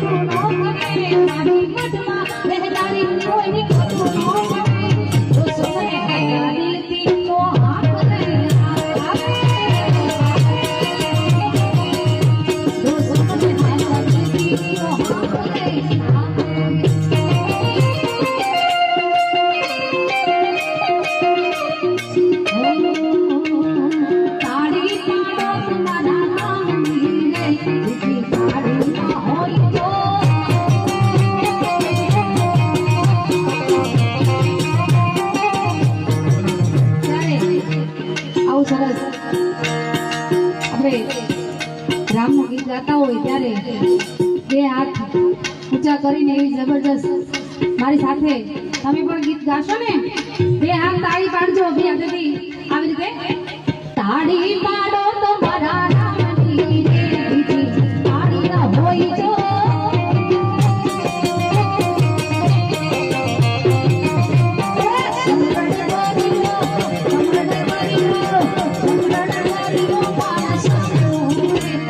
Thank you. સરસ. આપણે રામનું ગીત ગાતા હોય ત્યારે બે હાથ ઊંચા કરીને એવી જબરજસ્ત મારી સાથે તમે પણ ગીત ગાશો ને? બે હાથ તાળી પાડજો બે આવી રીતે. તાળી